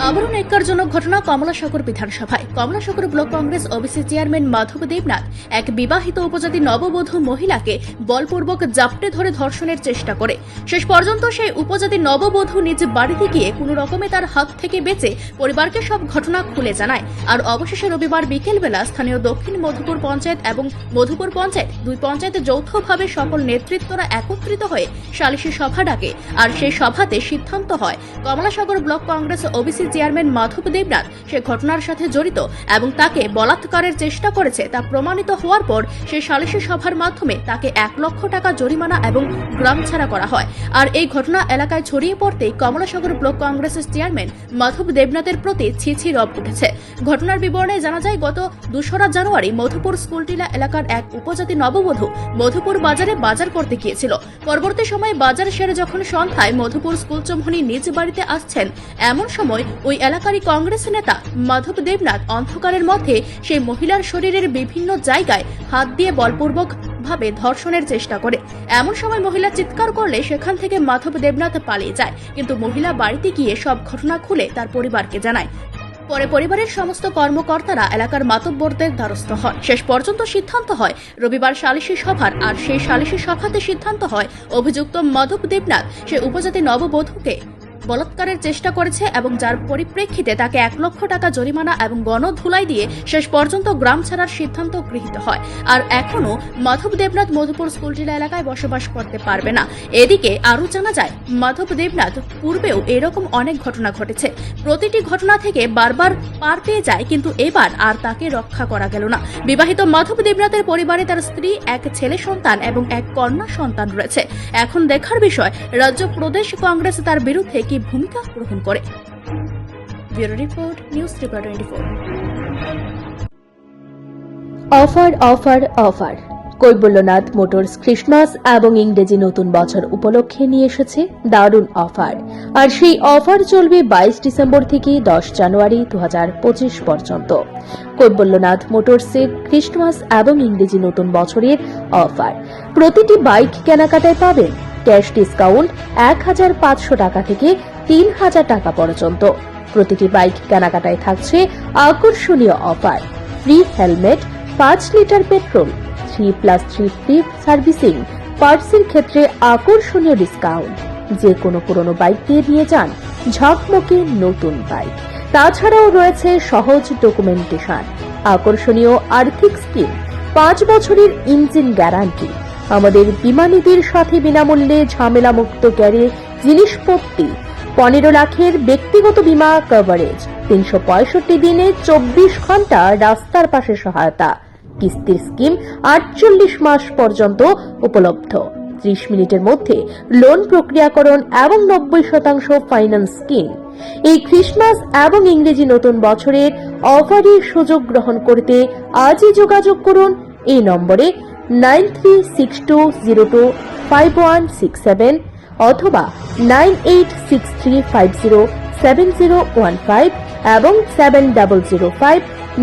আবারও নেককারজনক ঘটনা কমলাসাগর বিধানসভায়। Kamalasagar block Congress OBC chairman Madhab Debnath এক বিবাহিত উপজাতি নববধূ মহিলাকে বলপূর্বক জাপটে ধরে ধর্ষণের চেষ্টা করে। শেষ পর্যন্ত সেই উপজাতি নববধূ নিজ বাড়িতে গিয়ে কোনো রকমে তার হাত থেকে বেঁচে পরিবারকে সব ঘটনা খুলে জানায়। আর অবশেষে রবিবার বিকেলবেলা স্থানীয় দক্ষিণ মধুপুর পঞ্চায়েত এবং মধুপুর পঞ্চায়েত দুই পঞ্চায়েতে যৌথভাবে সকল নেতৃত্বরা একত্রিত হয়ে সালিশি সভা ডাকে। আর সেই সভাতে সিদ্ধান্ত হয়, Kamalasagar block Congress OBC chairman Madhab Debnath সে ঘটনার সাথে জড়িত এবং তাকে বলাৎকারের চেষ্টা করেছে তা প্রমাণিত হওয়ার পর সে সালিশি সভার মাধ্যমে তাকে এক লক্ষ টাকা জরিমানা এবং গ্রাম ছাড়া করা হয়। আর এই ঘটনা এলাকায় ছড়িয়ে পড়তেই কমলাসাগর ব্লক কংগ্রেসের চেয়ারম্যান মাধব দেবনাথের প্রতি ছিছি রব উঠেছে। ঘটনার বিবরণে জানা যায়, গত দোসরা জানুয়ারি মধুপুর স্কুলটিলা এলাকার এক উপজাতি নববধূ মধুপুর বাজারে বাজার করতে গিয়েছিল। পরবর্তী সময়ে বাজার সেরে যখন সন্ধ্যায় মধুপুর স্কুল চৌমনি নিজ বাড়িতে আসছেন, এমন সময় ওই এলাকারই কংগ্রেস নেতা মাধব দেবনাথ অন্ধকারের মধ্যে সেই মহিলার শরীরের বিভিন্ন জায়গায় হাত দিয়ে বলপূর্বক ভাবে ধর্ষণের চেষ্টা করে। এমন সময় মহিলা চিৎকার করলে সেখান থেকে মাধব দেবনাথ পালিয়ে যায়। কিন্তু মহিলা বাড়িতে গিয়ে সব ঘটনা খুলে তার পরিবারকে জানায়। পরে পরিবারের সমস্ত কর্মকর্তারা এলাকার মাতব্বরদের দ্বারস্থ হয় শেষ পর্যন্ত সিদ্ধান্ত হয়, রবিবার সালিশি সভার, আর সেই সালিশি সভাতে সিদ্ধান্ত হয় অভিযুক্ত মাধব দেবনাথ, সে উপজাতি নববধূকে বলাৎকারের চেষ্টা করেছে এবং যার পরিপ্রেক্ষিতে তাকে এক লক্ষ টাকা জরিমানা এবং গণধুলাই দিয়ে শেষ পর্যন্ত গ্রাম ছাড়ার সিদ্ধান্ত গৃহীত হয়। আর এখনও মাধব দেবনাথ মধুপুর স্কুলটিলা এলাকায় বসবাস করতে পারবে না। এদিকে আরও জানা যায়, মাধব দেবনাথ পূর্বেও এরকম অনেক ঘটনা ঘটেছে। প্রতিটি ঘটনা থেকে বারবার পার পেয়ে যায়, কিন্তু এবার আর তাকে রক্ষা করা গেল না। বিবাহিত মাধব দেবনাথের পরিবারে তার স্ত্রী, এক ছেলে সন্তান এবং এক কন্যা সন্তান রয়েছে। এখন দেখার বিষয়, রাজ্য প্রদেশ কংগ্রেস তার বিরুদ্ধে কি ভূমিকা গ্রহণ করে। Offer offer offer. Kaibalyanath motors Christmas এবং ইংরেজি নতুন বছর উপলক্ষে নিয়ে এসেছে দারুণ অফার। আর সেই অফার চলবে বাইশ ডিসেম্বর থেকে দশ জানুয়ারি দু হাজার পঁচিশ পর্যন্ত। কৈবল্যনাথ মোটরসের ক্রিসমাস এবং ইংরেজি নতুন বছরের অফার। প্রতিটি বাইক কেনাকাটায় পাবেন ক্যাশ ডিসকাউন্ট এক হাজার পাঁচশো টাকা থেকে তিন হাজার টাকা পর্যন্ত। প্রতিটি বাইক কেনাকাটায় থাকছে আকর্ষণীয় অফার। ফ্রি হেলমেট পাঁচ litre petrol three plus three free servicing পার্টসের ক্ষেত্রে আকর্ষণীয় ডিসকাউন্ট। যে কোনো পুরনো বাইক দিয়ে নিয়ে যান, ঝকমকে নতুন বাইক। তাছাড়াও রয়েছে সহজ ডকুমেন্টেশন আকর্ষণীয় আর্থিক স্কিম, পাঁচ বছরের ইঞ্জিন গ্যারান্টি আমাদের বিমানীদের সাথে বিনামূল্যে ঝামেলামুক্ত গ্যারেজ জিনিসপত্তি, পনেরো লাখের ব্যক্তিগত বীমা কভারেজ তিনশো পঁয়ষট্টি দিনে চব্বিশ ঘণ্টা রাস্তার পাশে সহায়তা, কিস্তির স্কিম আটচল্লিশ মাস পর্যন্ত উপলব্ধ। ত্রিশ মিনিটের মধ্যে লোন প্রক্রিয়াকরণ এবং নব্বই শতাংশ ফাইন্যান্স স্কিম এই ক্রিসমাস এবং ইংরেজি নতুন বছরের অফারের সুযোগ গ্রহণ করতে আজই যোগাযোগ করুন। এই নম্বরে nine three six two zero two five one six seven অথবা nine eight six three five zero seven zero one five এবং seven double zero five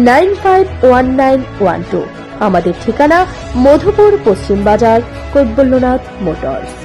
nine five one nine one two. আমাদের ঠিকানা মধুপুর পশ্চিম বাজার কৈবল্যনাথ মোটরস।